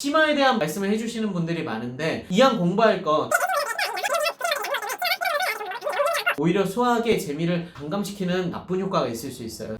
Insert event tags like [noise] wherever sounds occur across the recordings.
심화에 대한 말씀을 해주시는 분들이 많은데 이왕 공부할 거 오히려 수학의 재미를 반감시키는 나쁜 효과가 있을 수 있어요.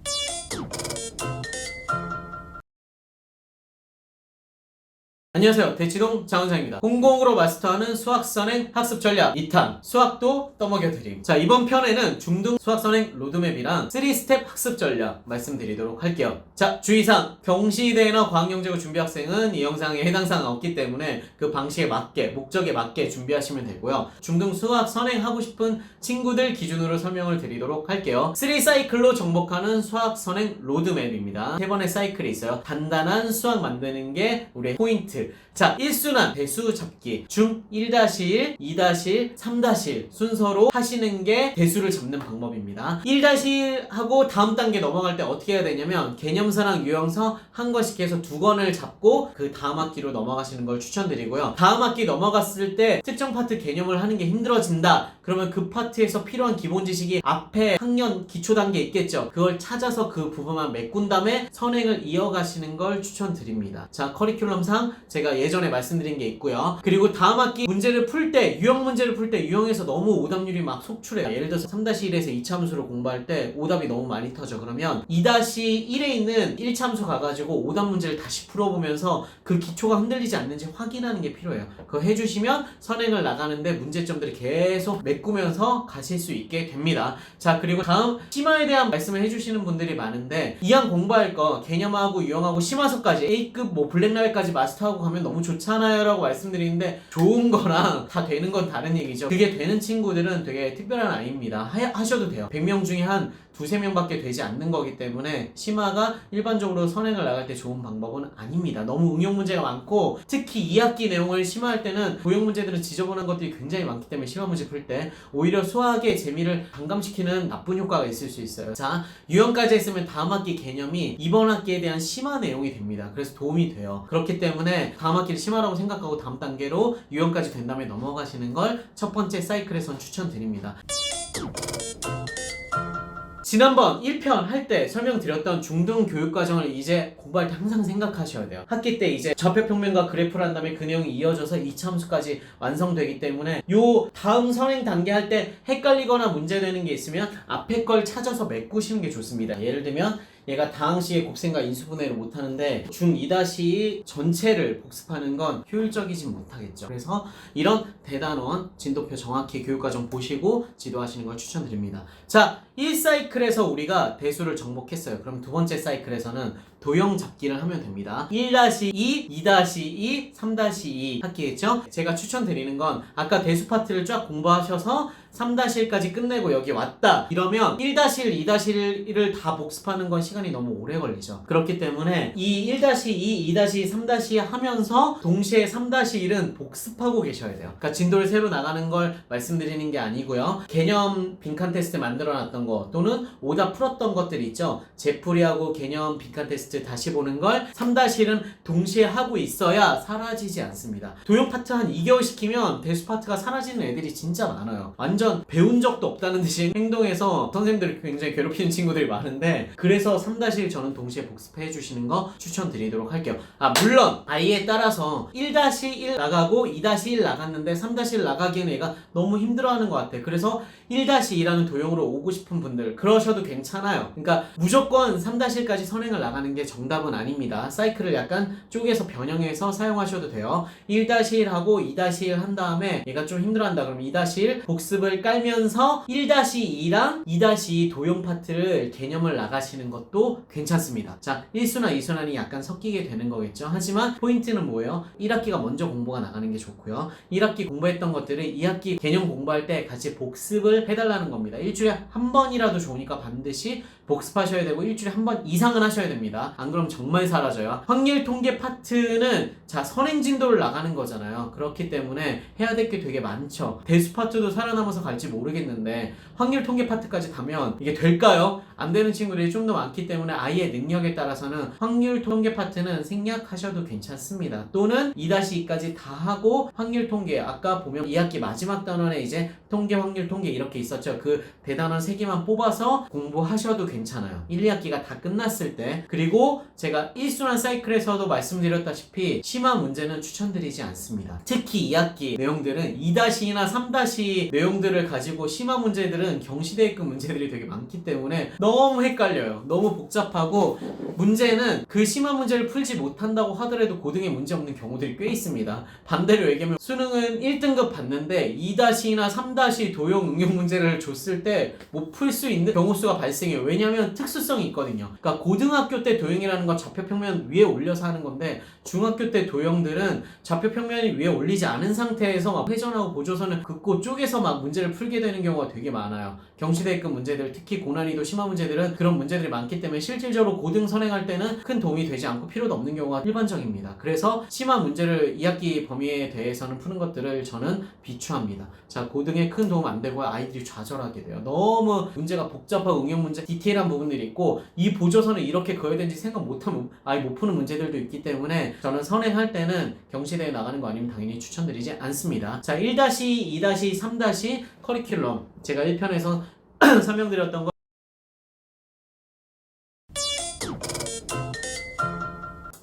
안녕하세요. 대치동 장원상입니다. 공공으로 마스터하는 수학 선행 학습 전략 2탄 수학도 떠먹여 드림. 자, 이번 편에는 중등 수학 선행 로드맵이랑 3스텝 학습 전략 말씀드리도록 할게요. 자, 주의사항. 경시대나 과학영재고 준비 학생은 이 영상에 해당 사항 없기 때문에 그 방식에 맞게 목적에 맞게 준비하시면 되고요. 중등 수학 선행하고 싶은 친구들 기준으로 설명을 드리도록 할게요. 3사이클로 정복하는 수학 선행 로드맵입니다. 세 번의 사이클이 있어요. 단단한 수학 만드는 게 우리의 포인트. 자, 1순환 대수 잡기 중 1-1, 2-1, 3-1 순서로 하시는 게 대수를 잡는 방법입니다. 1-1 하고 다음 단계 넘어갈 때 어떻게 해야 되냐면 개념서랑 유형서 한 권씩 해서 두 권을 잡고 그 다음 학기로 넘어가시는 걸 추천드리고요. 다음 학기 넘어갔을 때 특정 파트 개념을 하는 게 힘들어진다. 그러면 그 파트에서 필요한 기본 지식이 앞에 학년 기초 단계 있겠죠. 그걸 찾아서 그 부분만 메꾼 다음에 선행을 이어가시는 걸 추천드립니다. 자, 커리큘럼상 제가 예전에 말씀드린 게 있고요. 그리고 다음 학기 문제를 풀 때, 유형 문제를 풀 때 유형에서 너무 오답률이 막 속출해요. 예를 들어서 3-1에서 2차함수를 공부할 때 오답이 너무 많이 터져. 그러면 2-1에 있는 1차함수 가가지고 오답 문제를 다시 풀어보면서 그 기초가 흔들리지 않는지 확인하는 게 필요해요. 그거 해주시면 선행을 나가는데 문제점들이 계속 메꾸면서 가실 수 있게 됩니다. 자, 그리고 다음 심화에 대한 말씀을 해주시는 분들이 많은데 이왕 공부할 거 개념하고 유형하고 심화서까지 A급 뭐 블랙라벨까지 마스터하고 가면 너무 좋잖아요 라고 말씀드리는데 좋은 거랑 다 되는 건 다른 얘기죠. 그게 되는 친구들은 되게 특별한 아이입니다. 하, 하셔도 돼요. 100명 중에 한 두세 명밖에 되지 않는 거기 때문에 심화가 일반적으로 선행을 나갈 때 좋은 방법은 아닙니다. 너무 응용 문제가 많고 특히 2학기 내용을 심화할 때는 고용 문제들은 지저분한 것들이 굉장히 많기 때문에 심화 문제 풀 때 오히려 수학의 재미를 반감시키는 나쁜 효과가 있을 수 있어요. 자, 유형까지 했으면 다음 학기 개념이 이번 학기에 대한 심화 내용이 됩니다. 그래서 도움이 돼요. 그렇기 때문에 다음 학기를 심화라고 생각하고 다음 단계로 유형까지 된 다음에 넘어가시는 걸 첫 번째 사이클에선 추천드립니다. 지난번 1편 할 때 설명드렸던 중등 교육 과정을 이제 공부할 때 항상 생각하셔야 돼요. 학기 때 이제 좌표평면과 그래프를 한 다음에 그 내용이 이어져서 2차 함수까지 완성되기 때문에 요 다음 선행 단계 할 때 헷갈리거나 문제되는 게 있으면 앞에 걸 찾아서 메꾸시는 게 좋습니다. 예를 들면 얘가 다항식의 곱셈과 인수분해를 못하는데 중2-2 전체를 복습하는 건 효율적이진 못하겠죠. 그래서 이런 대단원 진도표 정확히 교육과정 보시고 지도하시는 걸 추천드립니다. 자, 1사이클에서 우리가 대수를 정복했어요. 그럼 두 번째 사이클에서는 도형 잡기를 하면 됩니다. 1-2, 2-2, 3-2 학기겠죠? 제가 추천드리는 건 아까 대수 파트를 쫙 공부하셔서 3-1까지 끝내고 여기 왔다. 이러면 1-1, 2-1을 다 복습하는 건 시간이 너무 오래 걸리죠. 그렇기 때문에 이 1-2, 2-2, 3- 하면서 동시에 3-1은 복습하고 계셔야 돼요. 그러니까 진도를 새로 나가는 걸 말씀드리는 게 아니고요. 개념 빈칸 테스트 만들어 놨던 거 또는 오답 풀었던 것들 있죠. 제풀이하고 개념 빈칸 테스트 다시 보는 걸 3-1은 동시에 하고 있어야 사라지지 않습니다. 도형 파트 한 2개월 시키면 대수 파트가 사라지는 애들이 진짜 많아요. 완전 배운 적도 없다는 듯이 행동해서 선생님들을 굉장히 괴롭히는 친구들이 많은데 그래서 3-1 저는 동시에 복습해 주시는 거 추천드리도록 할게요. 아 물론 아이에 따라서 1-1 나가고 2-1 나갔는데 3-1 나가기에는 얘가 너무 힘들어하는 것 같아. 그래서 1-2라는 도형으로 오고 싶은 분들 그러셔도 괜찮아요. 그러니까 무조건 3-1까지 선행을 나가는 게 정답은 아닙니다. 사이클을 약간 쪼개서 변형해서 사용하셔도 돼요. 1-1하고 2-1 한 다음에 얘가 좀 힘들어한다 그러면 2-1 복습을 깔면서 1-2랑 2-2 도형 파트를 개념을 나가시는 것도 괜찮습니다. 자, 1순환, 2순환이 약간 섞이게 되는 거겠죠. 하지만 포인트는 뭐예요? 1학기가 먼저 공부가 나가는 게 좋고요. 1학기 공부했던 것들을 2학기 개념 공부할 때 같이 복습을 해달라는 겁니다. 일주일에 한 번 이라도 좋으니까 반드시 복습하셔야 되고 일주일에 한 번 이상은 하셔야 됩니다. 안 그러면 정말 사라져요. 확률 통계 파트는 자 선행 진도를 나가는 거잖아요. 그렇기 때문에 해야 될 게 되게 많죠. 대수 파트도 살아남아서 갈지 모르겠는데 확률 통계 파트까지 가면 이게 될까요? 안 되는 친구들이 좀 더 많기 때문에 아이의 능력에 따라서는 확률 통계 파트는 생략하셔도 괜찮습니다. 또는 2-2까지 다 하고 확률 통계 아까 보면 2학기 마지막 단원에 이제 통계 확률 통계 이렇게 있었죠. 그 대단원 3개만 뽑아서 공부하셔도 괜찮 아요. 1, 2학기가 다 끝났을 때 그리고 제가 1순환 사이클에서도 말씀드렸다시피 심화 문제는 추천드리지 않습니다. 특히 2학기 내용들은 2-2나 3- 내용들을 가지고 심화 문제들은 경시대입급 문제들이 되게 많기 때문에 너무 헷갈려요. 너무 복잡하고 문제는 그 심화 문제를 풀지 못한다고 하더라도 고등에 문제 없는 경우들이 꽤 있습니다. 반대로 얘기하면 수능은 1등급 받는데 2-2나 3- 도형 응용 문제를 줬을 때 못 풀 수 있는 경우 수가 발생해요. 왜냐하면 특수성이 있거든요. 그러니까 고등학교 때 도형이라는 건 좌표 평면 위에 올려서 하는 건데 중학교 때 도형들은 좌표 평면이 위에 올리지 않은 상태에서 막 회전하고 보조선을 긋고 쪼개서 막 문제를 풀게 되는 경우가 되게 많아요. 경시대입급 문제들, 특히 고난이도 심화 문제들은 그런 문제들이 많기 때문에 실질적으로 고등 선행할 때는 큰 도움이 되지 않고 필요도 없는 경우가 일반적입니다. 그래서 심화 문제를 2학기 범위에 대해서는 푸는 것들을 저는 비추합니다. 자, 고등에 큰 도움 안 되고 아이들이 좌절하게 돼요. 너무 문제가 복잡하고 응용 문제, 디테일한 부분들이 있고 이 보조선을 이렇게 그어야 되는지 생각 못하면 아예 못 푸는 문제들도 있기 때문에 저는 선행할 때는 경시대에 나가는 거 아니면 당연히 추천드리지 않습니다. 자, 1-2, 2-3- 커리큘럼 제가 1편에서 [clears throat] 설명드렸던 거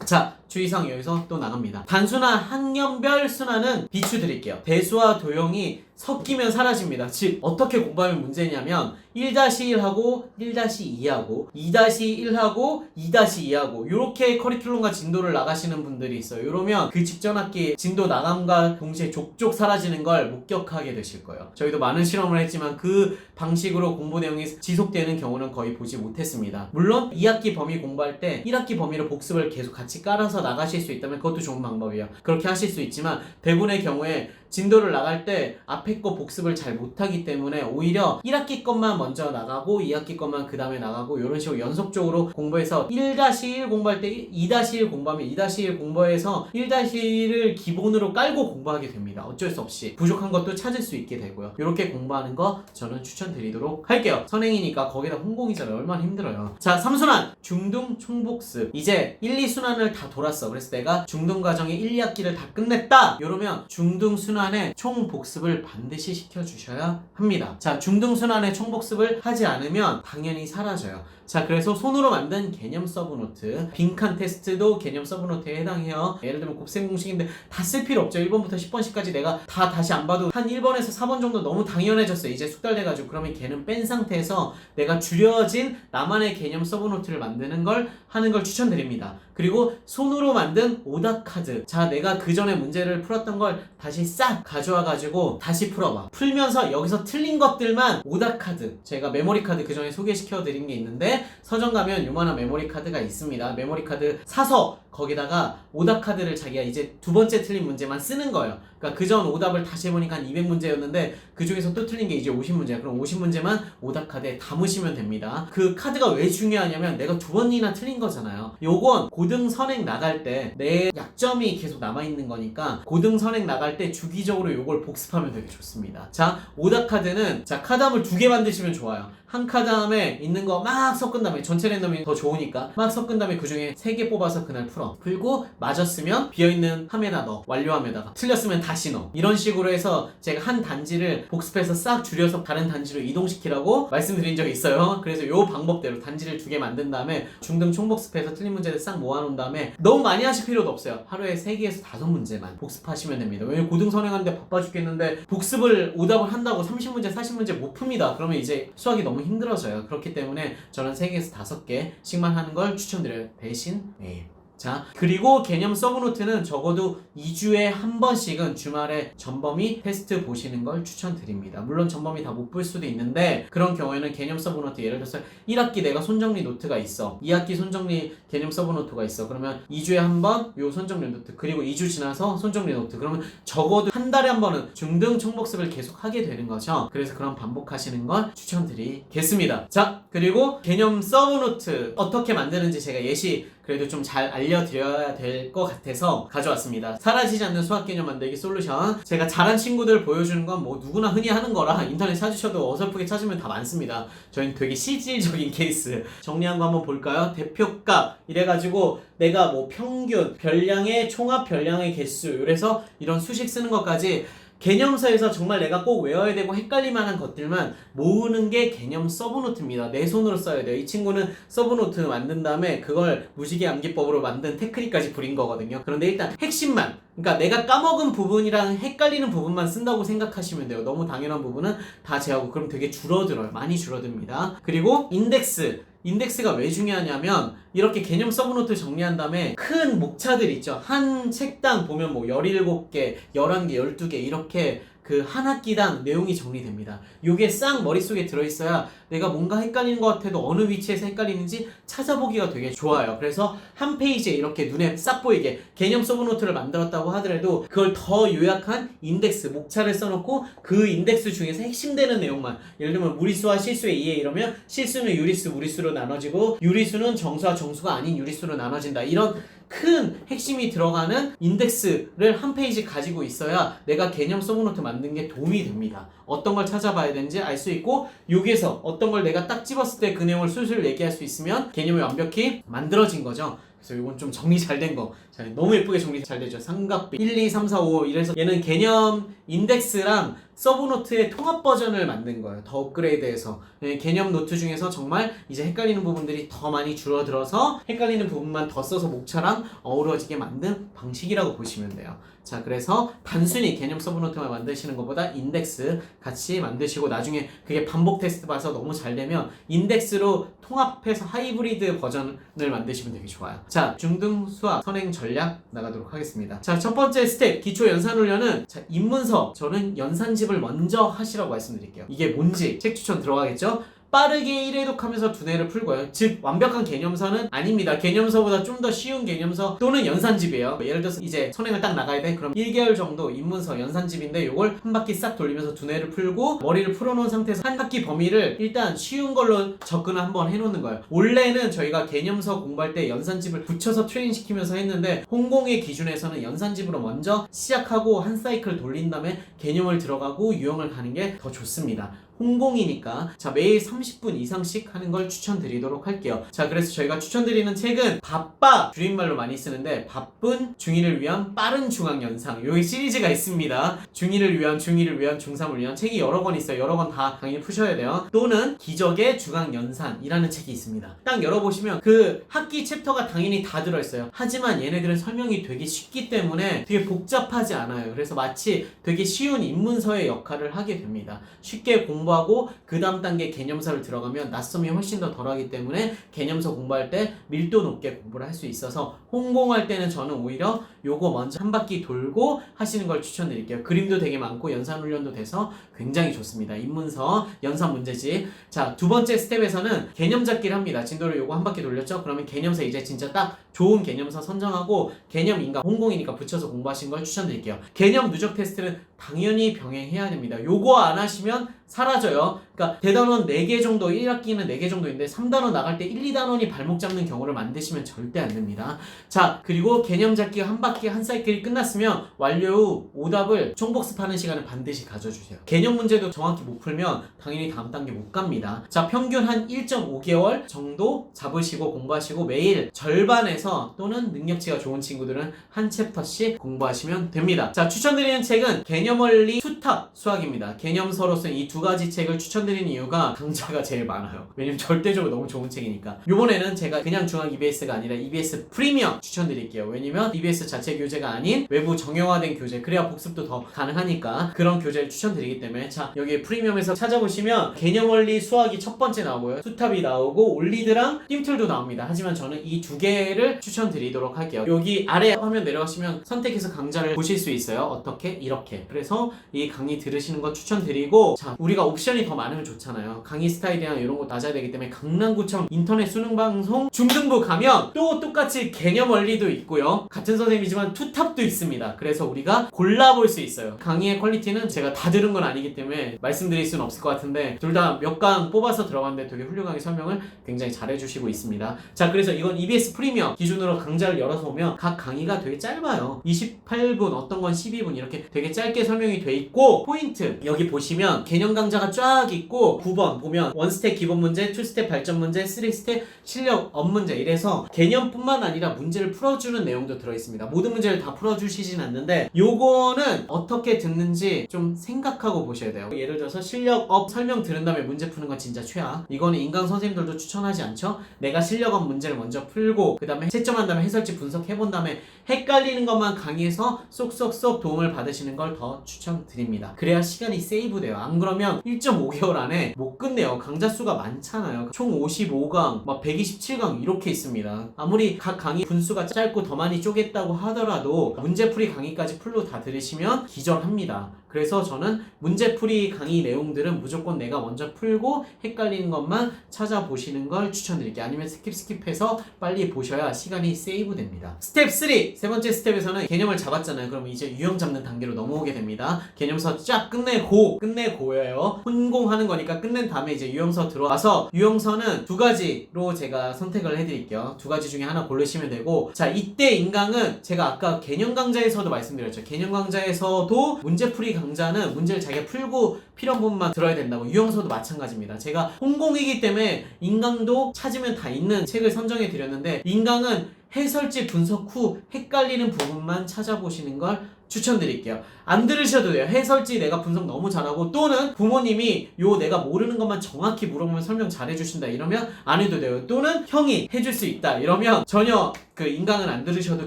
자, 주의사항 여기서 또 나갑니다. 단순한 학년별 순환은 비추드릴게요. 대수와 도형이 섞이면 사라집니다. 즉, 어떻게 공부하면 문제냐면, 1-1하고 1-2하고 2-1하고 2-2하고 이렇게 커리큘럼과 진도를 나가시는 분들이 있어요. 이러면 그 직전 학기 진도 나감과 동시에 족족 사라지는 걸 목격하게 되실 거예요. 저희도 많은 실험을 했지만 그 방식으로 공부 내용이 지속되는 경우는 거의 보지 못했습니다. 물론 2학기 범위 공부할 때 1학기 범위로 복습을 계속 같이 깔아서 나가실 수 있다면 그것도 좋은 방법이에요. 그렇게 하실 수 있지만 대부분의 경우에 진도를 나갈 때 앞에 거 복습을 잘 못하기 때문에 오히려 1학기 것만 먼저 나가고 2학기 것만 그 다음에 나가고 이런 식으로 연속적으로 공부해서 1-1 공부할 때 2-1 공부하면 2-1 공부해서 1-1을 기본으로 깔고 공부하게 됩니다. 어쩔 수 없이 부족한 것도 찾을 수 있게 되고요. 이렇게 공부하는 거 저는 추천드리도록 할게요. 선행이니까 거기다 홍공이잖아요. 얼마나 힘들어요. 자, 3순환 중등 총복습 이제 1, 2순환을 다 돌았어. 그래서 내가 중등 과정의 1, 2학기를 다 끝냈다. 이러면 중등 순환 의 총복습을 반드시 시켜주셔야 합니다. 자, 중등 순환의 총복습을 하지 않으면 당연히 사라져요. 자, 그래서 손으로 만든 개념 서브노트, 빈칸 테스트도 개념 서브노트에 해당해요. 예를 들면 곱셈 공식인데 다 쓸 필요 없죠. 1번부터 10번씩까지 내가 다 다시 안 봐도 한 1번에서 4번 정도 너무 당연해졌어요. 이제 숙달돼가지고 그러면 걔는 뺀 상태에서 내가 줄여진 나만의 개념 서브노트를 만드는 걸 하는 걸 추천드립니다. 그리고 손으로 만든 오답 카드. 자, 내가 그 전에 문제를 풀었던 걸 다시 싹 가져와 가지고 다시 풀어봐. 풀면서 여기서 틀린 것들만 오답 카드. 제가 메모리 카드 그 전에 소개시켜 드린 게 있는데 서점 가면 요만한 메모리 카드가 있습니다. 메모리 카드 사서 거기다가 오답 카드를 자기가 이제 두 번째 틀린 문제만 쓰는 거예요. 그러니까 그 전 오답을 다시 해보니까 한 200문제였는데 그 중에서 또 틀린 게 이제 50문제야. 그럼 50문제만 오답 카드에 담으시면 됩니다. 그 카드가 왜 중요하냐면 내가 두 번이나 틀린 거잖아요. 요건 고등 선행 나갈 때 내 약점이 계속 남아있는 거니까 고등 선행 나갈 때 주기적으로 요걸 복습하면 되게 좋습니다. 자, 오답 카드는 자, 카드함을 두 개 만드시면 좋아요. 한 카드 함에 있는 거 막 섞은 다음에 전체 랜덤이 더 좋으니까 막 섞은 다음에 그 중에 세 개 뽑아서 그날 풀어. 풀고 맞았으면 비어있는 함에다 넣어. 완료함에다가. 틀렸으면 다시 넣어. 이런 식으로 해서 제가 한 단지를 복습해서 싹 줄여서 다른 단지로 이동시키라고 말씀드린 적이 있어요. 그래서 요 방법대로 단지를 두 개 만든 다음에 중등 총복습해서 틀린 문제를 싹 모아놓은 다음에 너무 많이 하실 필요도 없어요. 하루에 세 개에서 다섯 문제만 복습하시면 됩니다. 왜냐면 고등 선행하는데 바빠 죽겠는데 복습을 오답을 한다고 30문제, 40문제 못 풉니다. 그러면 이제 수학이 너무 힘들어져요. 그렇기 때문에 저는 3개에서 5개씩만 하는 걸 추천드려요. 대신 매일. 자, 그리고 개념 서브노트는 적어도 2주에 한 번씩은 주말에 전범위 테스트 보시는 걸 추천드립니다. 물론 전범위 다 못 볼 수도 있는데 그런 경우에는 개념 서브노트 예를 들어서 1학기 내가 손정리 노트가 있어. 2학기 손정리 개념 서브노트가 있어. 그러면 2주에 한 번 요 손정리 노트 그리고 2주 지나서 손정리 노트 그러면 적어도 한 달에 한 번은 중등 총복습을 계속 하게 되는 거죠. 그래서 그런 반복하시는 걸 추천드리겠습니다. 자, 그리고 개념 서브노트 어떻게 만드는지 제가 예시 그래도 좀 잘 알려드려야 될 것 같아서 가져왔습니다. 사라지지 않는 수학 개념 만들기 솔루션. 제가 잘한 친구들 보여주는 건 뭐 누구나 흔히 하는 거라 인터넷 찾으셔도 어설프게 찾으면 다 많습니다. 저희는 되게 실질적인 [laughs] 케이스 정리한 거 한번 볼까요? 대표값 이래가지고 내가 뭐 평균, 별량의 총합 별량의 개수 이래서 이런 수식 쓰는 것까지 개념서에서 정말 내가 꼭 외워야 되고 헷갈릴 만한 것들만 모으는 게 개념 서브노트입니다. 내 손으로 써야 돼요. 이 친구는 서브노트 만든 다음에 그걸 무지개 암기법으로 만든 테크닉까지 부린 거거든요. 그런데 일단 핵심만 그러니까 내가 까먹은 부분이랑 헷갈리는 부분만 쓴다고 생각하시면 돼요. 너무 당연한 부분은 다 제하고 그럼 되게 줄어들어요. 많이 줄어듭니다. 그리고 인덱스 인덱스가 왜 중요하냐면 이렇게 개념 서브노트 정리한 다음에 큰 목차들 있죠. 한 책당 보면 뭐 17개, 11개, 12개 이렇게 그 한 학기당 내용이 정리됩니다. 요게 싹 머릿속에 들어있어야 내가 뭔가 헷갈리는 것 같아도 어느 위치에서 헷갈리는지 찾아보기가 되게 좋아요. 그래서 한 페이지에 이렇게 눈에 싹 보이게 개념 서브노트를 만들었다고 하더라도 그걸 더 요약한 인덱스, 목차를 써놓고 그 인덱스 중에서 핵심되는 내용만 예를 들면 무리수와 실수의 이해 이러면 실수는 유리수, 무리수로 나눠지고 유리수는 정수와 정수가 아닌 유리수로 나눠진다. 이런 큰 핵심이 들어가는 인덱스를 한 페이지 가지고 있어야 내가 개념 서브노트 만든 게 도움이 됩니다. 어떤 걸 찾아봐야 되는지 알 수 있고 여기에서 어떤 걸 내가 딱 집었을 때 그 내용을 술술 얘기할 수 있으면 개념이 완벽히 만들어진 거죠. 그래서 이건 좀 정리 잘 된 거. 자, 너무 예쁘게 정리 잘 되죠. 삼각비 1, 2, 3, 4, 5 이래서 얘는 개념 인덱스랑 서브노트의 통합 버전을 만든 거예요. 더 업그레이드해서 예, 개념 노트 중에서 정말 이제 헷갈리는 부분들이 더 많이 줄어들어서 헷갈리는 부분만 더 써서 목차랑 어우러지게 만든 방식이라고 보시면 돼요. 자, 그래서 단순히 개념 서브노트만 만드시는 것보다 인덱스 같이 만드시고 나중에 그게 반복 테스트 봐서 너무 잘 되면 인덱스로 통합해서 하이브리드 버전을 만드시면 되게 좋아요. 자, 중등 수학 선행 전략 나가도록 하겠습니다. 자, 첫 번째 스텝 기초 연산 훈련은 자, 입문서 저는 연산 집을 먼저 하시라고 말씀드릴게요. 이게 뭔지 책 추천 들어가겠죠? 빠르게 1회독 하면서 두뇌를 풀고요. 즉, 완벽한 개념서는 아닙니다. 개념서보다 좀 더 쉬운 개념서 또는 연산집이에요. 예를 들어서 이제 선행을 딱 나가야 돼? 그럼 1개월 정도 입문서 연산집인데 요걸 한 바퀴 싹 돌리면서 두뇌를 풀고 머리를 풀어놓은 상태에서 한 바퀴 범위를 일단 쉬운 걸로 접근을 한번 해놓는 거예요. 원래는 저희가 개념서 공부할 때 연산집을 붙여서 트레이닝 시키면서 했는데 홍공의 기준에서는 연산집으로 먼저 시작하고 한 사이클 돌린 다음에 개념을 들어가고 유형을 가는 게 더 좋습니다. 홍공이니까 자 매일 30분 이상씩 하는 걸 추천드리도록 할게요. 자 그래서 저희가 추천드리는 책은 바빠! 줄임말로 많이 쓰는데 바쁜 중이를 위한 빠른 중앙 연상 여기 시리즈가 있습니다. 중이를 위한 중이를 위한 중3을 위한 책이 여러 권 있어요. 여러 권다 당연히 푸셔야 돼요. 또는 기적의 중앙 연산이라는 책이 있습니다. 딱 열어보시면 그 학기 챕터가 당연히 다 들어있어요. 하지만 얘네들은 설명이 되게 쉽기 때문에 되게 복잡하지 않아요. 그래서 마치 되게 쉬운 입문서의 역할을 하게 됩니다. 쉽게 공부하고 그 다음 단계 개념 서를 들어가면 낯섦이 훨씬 더 덜하기 때문에 개념서 공부할 때 밀도 높게 공부를 할 수 있어서 홍공할 때는 저는 오히려 요거 먼저 한 바퀴 돌고 하시는 걸 추천드릴게요. 그림도 되게 많고 연산 훈련도 돼서 굉장히 좋습니다. 입문서, 연산 문제집. 자, 두 번째 스텝에서는 개념 잡기를 합니다. 진도를 요거 한 바퀴 돌렸죠? 그러면 개념서 이제 진짜 딱 좋은 개념서 선정하고 개념 인가 홍공이니까 붙여서 공부하신 걸 추천드릴게요. 개념 누적 테스트는 당연히 병행해야 됩니다. 요거 안 하시면 사라져요. 그러니까 대단원 4개 정도 1학기는 4개 정도인데 3단원 나갈 때 1, 2단원이 발목 잡는 경우를 만드시면 절대 안 됩니다. 자, 그리고 개념 잡기가 한 바퀴 한 사이클이 끝났으면 완료 후 오답을 총복습하는 시간을 반드시 가져주세요. 개념 문제도 정확히 못 풀면 당연히 다음 단계 못 갑니다. 자, 평균 한 1.5개월 정도 잡으시고 공부하시고 매일 절반에서 또는 능력치가 좋은 친구들은 한 챕터씩 공부하시면 됩니다. 자, 추천드리는 책은 개념 원리 수탑 수학입니다. 개념서로서 이 두 가지 책을 추천드리는 이유가 강좌가 제일 많아요. 왜냐면 절대적으로 너무 좋은 책이니까. 이번에는 제가 그냥 중앙 EBS가 아니라 EBS 프리미엄 추천드릴게요. 왜냐면 EBS 자체 교재가 아닌 외부 정형화된 교재, 그래야 복습도 더 가능하니까 그런 교재를 추천드리기 때문에 자 여기 프리미엄에서 찾아보시면 개념 원리 수학이 첫 번째 나오고요. 수탑이 나오고 올리드랑 띵툴도 나옵니다. 하지만 저는 이 두 개를 추천드리도록 할게요. 여기 아래 화면 내려가시면 선택해서 강좌를 보실 수 있어요. 어떻게? 이렇게. 그래서 이 강의 들으시는 거 추천드리고 자 우리가 옵션이 더 많으면 좋잖아요. 강의 스타일이나 이런 거 낮아야 되기 때문에 강남구청 인터넷 수능 방송 중등부 가면 또 똑같이 개념 원리도 있고요. 같은 선생님이지만 투탑도 있습니다. 그래서 우리가 골라볼 수 있어요. 강의의 퀄리티는 제가 다 들은 건 아니기 때문에 말씀드릴 수는 없을 것 같은데 둘 다 몇 강 뽑아서 들어갔는데 되게 훌륭하게 설명을 굉장히 잘해주시고 있습니다. 자, 그래서 이건 EBS 프리미엄 기준으로 강좌를 열어서 보면 각 강의가 되게 짧아요. 28분, 어떤 건 12분 이렇게 되게 짧게 설명이 돼 있고 포인트 여기 보시면 개념 강좌가 쫙 있고 9번 보면 원스텝 기본 문제, 투스텝 발전 문제, 3스텝 실력 업 문제 이래서 개념뿐만 아니라 문제를 풀어주는 내용도 들어있습니다. 모든 문제를 다 풀어주시진 않는데 요거는 어떻게 듣는지 좀 생각하고 보셔야 돼요. 예를 들어서 실력 업 설명 들은 다음에 문제 푸는 건 진짜 최악. 이거는 인강 선생님들도 추천하지 않죠? 내가 실력 업 문제를 먼저 풀고 그 다음에 채점한 다음에 해설지 분석해본 다음에 헷갈리는 것만 강의에서 쏙쏙쏙 도움을 받으시는 걸더 추천드립니다. 그래야 시간이 세이브 돼요. 안 그러면 1.5개월 안에 못 끝내요. 강좌 수가 많잖아요. 총 55강, 막 127강 이렇게 있습니다. 아무리 각 강의 분수가 짧고 더 많이 쪼갰다고 하더라도 문제풀이 강의까지 풀로 다 들으시면 기절합니다. 그래서 저는 문제풀이 강의 내용들은 무조건 내가 먼저 풀고 헷갈리는 것만 찾아보시는 걸 추천드릴게요. 아니면 스킵 스킵해서 빨리 보셔야 시간이 세이브 됩니다. 스텝 3! 세 번째 스텝에서는 개념을 잡았잖아요. 그럼 이제 유형 잡는 단계로 넘어오게 됩니다. 개념서 쫙 끝내고, 끝내고예요. 혼공하는 거니까 끝낸 다음에 이제 유형서 들어와서 유형서는 두 가지로 제가 선택을 해드릴게요. 두 가지 중에 하나 고르시면 되고, 자, 이때 인강은 제가 아까 개념 강좌에서도 말씀드렸죠. 개념 강좌에서도 문제풀이 강 좌는 문제를 자기가 풀고 필요한 부분만 들어야 된다고 유형서도 마찬가지입니다. 제가 홍공이기 때문에 인강도 찾으면 다 있는 책을 선정해 드렸는데 인강은 해설지 분석 후 헷갈리는 부분만 찾아보시는 걸 추천드릴게요. 안 들으셔도 돼요. 해설지 내가 분석 너무 잘하고 또는 부모님이 요 내가 모르는 것만 정확히 물어보면 설명 잘 해주신다 이러면 안 해도 돼요. 또는 형이 해줄 수 있다 이러면 전혀 그 인강은 안 들으셔도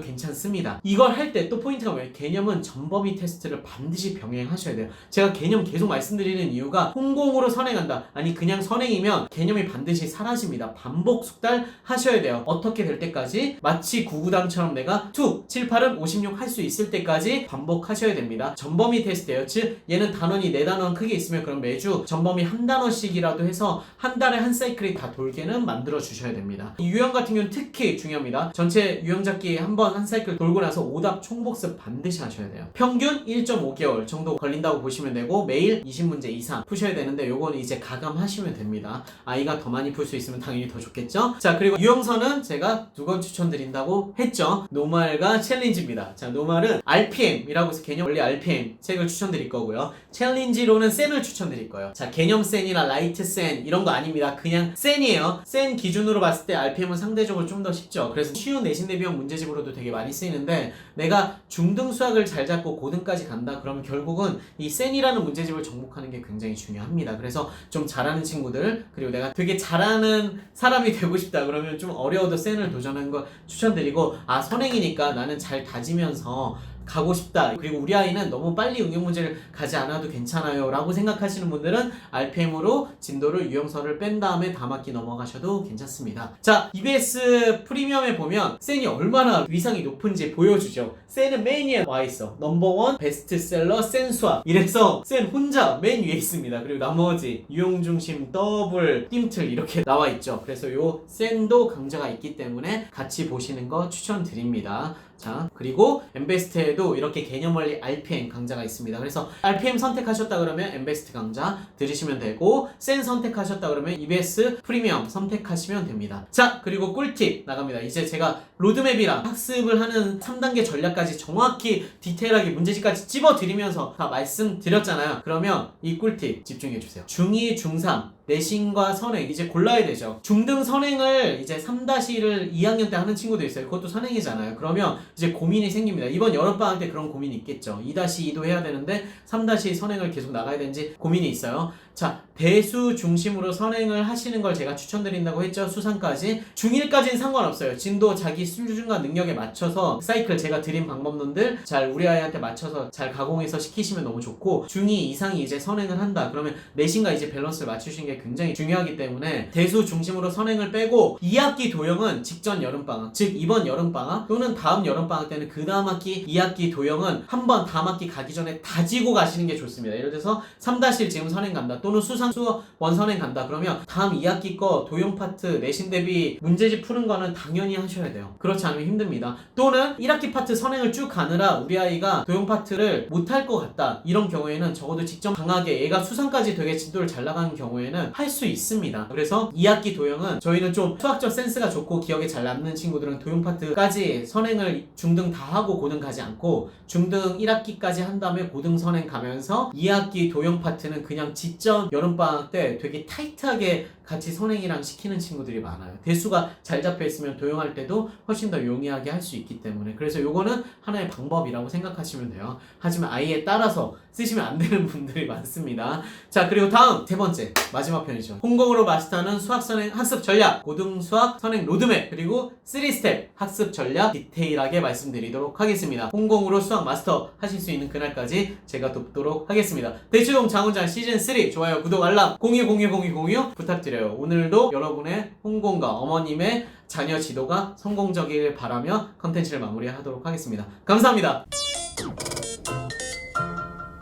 괜찮습니다. 이걸 할 때 또 포인트가 뭐예요? 개념은 전범위 테스트를 반드시 병행하셔야 돼요. 제가 개념 계속 말씀드리는 이유가 홍공으로 선행한다. 아니 그냥 선행이면 개념이 반드시 사라집니다. 반복 숙달 하셔야 돼요. 어떻게 될 때까지 마치 구구단처럼 내가 2, 7, 8은 56 할 수 있을 때까지 반복하셔야 됩니다. 전범위 테스트예요. 즉 얘는 단원이 네 단원 크게 있으면 그럼 매주 전범위 한 단원씩이라도 해서 한 달에 한 사이클이 다 돌게는 만들어 주셔야 됩니다. 이 유형 같은 경우는 특히 중요합니다. 전체 유형 잡기 한 번 한 사이클 돌고 나서 오답 총복습 반드시 하셔야 돼요. 평균 1.5개월 정도 걸린다고 보시면 되고 매일 20문제 이상 푸셔야 되는데 요거는 이제 가감하시면 됩니다. 아이가 더 많이 풀 수 있으면 당연히 더 좋겠죠? 자 그리고 유형서는 제가 두권 추천드린 다고 했죠. 노말과 챌린지입니다. 자 노말은 RPM이라고 해서 개념 원리 RPM 책을 추천드릴 거고요. 챌린지로는 센을 추천드릴 거예요. 자 개념 센이나 라이트 센 이런 거 아닙니다. 그냥 센이에요. 센 기준으로 봤을 때 RPM은 상대적으로 좀 더 쉽죠. 그래서 쉬운 내신 대비형 문제집으로도 되게 많이 쓰이는데 내가 중등 수학을 잘 잡고 고등까지 간다 그러면 결국은 이 센이라는 문제집을 정복하는 게 굉장히 중요합니다. 그래서 좀 잘하는 친구들 그리고 내가 되게 잘하는 사람이 되고 싶다 그러면 좀 어려워도 센을 도전하는 거 추천드리고 아 선행이니까 나는 잘 다지면서 가고 싶다. 그리고 우리 아이는 너무 빨리 응용 문제를 가지 않아도 괜찮아요. 라고 생각하시는 분들은 RPM으로 진도를 유형서를 뺀 다음에 다막기 넘어가셔도 괜찮습니다. 자, EBS 프리미엄에 보면 센이 얼마나 위상이 높은지 보여주죠. 센은 맨 위에 와 있어. 넘버원 베스트셀러 센 수학. 이래서 센 혼자 맨 위에 있습니다. 그리고 나머지 유형 중심 더블 띵틀 이렇게 나와 있죠. 그래서 요 센도 강좌가 있기 때문에 같이 보시는 거 추천드립니다. 자, 그리고 엠베스트에도 이렇게 개념 원리 RPM 강좌가 있습니다. 그래서 RPM 선택하셨다 그러면 엠베스트 강좌 들으시면 되고, 센 선택하셨다 그러면 EBS 프리미엄 선택하시면 됩니다. 자, 그리고 꿀팁 나갑니다. 이제 제가 로드맵이랑 학습을 하는 3단계 전략까지 정확히 디테일하게 문제집까지 찝어 드리면서 다 말씀드렸잖아요. 그러면 이 꿀팁 집중해 주세요. 중2, 중3, 내신과 선행 이제 골라야 되죠. 중등 선행을 이제 3-1을 2학년 때 하는 친구도 있어요. 그것도 선행이잖아요. 그러면 이제 고민이 생깁니다. 이번 여름방학 때 그런 고민이 있겠죠. 2-2도 해야 되는데 3-2 선행을 계속 나가야 되는지 고민이 있어요. 자, 대수 중심으로 선행을 하시는 걸 제가 추천드린다고 했죠. 수상까지. 중1까지는 상관없어요. 진도 자기 수준과 능력에 맞춰서 사이클 제가 드린 방법론들 잘 우리 아이한테 맞춰서 잘 가공해서 시키시면 너무 좋고 중2 이상이 이제 선행을 한다. 그러면 내신과 이제 밸런스를 맞추시는 게게 굉장히 중요하기 때문에 대수 중심으로 선행을 빼고 2학기 도형은 직전 여름방학 즉 이번 여름방학 또는 다음 여름방학 때는 그 다음 학기 2학기 도형은 한번 다음 학기 가기 전에 다지고 가시는 게 좋습니다. 예를 들어서 3-1 지금 선행 간다 또는 수상 수원 선행 간다 그러면 다음 2학기 거 도형 파트 내신 대비 문제집 푸는 거는 당연히 하셔야 돼요. 그렇지 않으면 힘듭니다. 또는 1학기 파트 선행을 쭉 가느라 우리 아이가 도형 파트를 못할 것 같다 이런 경우에는 적어도 직전 강하게 얘가 수상까지 되게 진도를 잘 나가는 경우에는 할 수 있습니다. 그래서 2학기 도형은 저희는 좀 수학적 센스가 좋고 기억에 잘 남는 친구들은 도형 파트까지 선행을 중등 다 하고 고등 가지 않고 중등 1학기까지 한 다음에 고등 선행 가면서 2학기 도형 파트는 그냥 직전 여름방학 때 되게 타이트하게 같이 선행이랑 시키는 친구들이 많아요. 대수가 잘 잡혀 있으면 도용할 때도 훨씬 더 용이하게 할 수 있기 때문에 그래서 요거는 하나의 방법이라고 생각하시면 돼요. 하지만 아이에 따라서 쓰시면 안 되는 분들이 많습니다. 자 그리고 다음 세 번째 마지막 편이죠. 홍공으로 마스터하는 수학 선행 학습 전략 고등 수학 선행 로드맵 그리고 3스텝 학습 전략 디테일하게 말씀드리도록 하겠습니다. 홍공으로 수학 마스터 하실 수 있는 그날까지 제가 돕도록 하겠습니다. 대치동 장훈장 시즌 3 좋아요 구독 알람 공유 공유 공유 공유 부탁드려 요. 오늘도 여러분의 홍공과 어머님의 자녀 지도가 성공적이길 바라며 컨텐츠를 마무리하도록 하겠습니다. 감사합니다.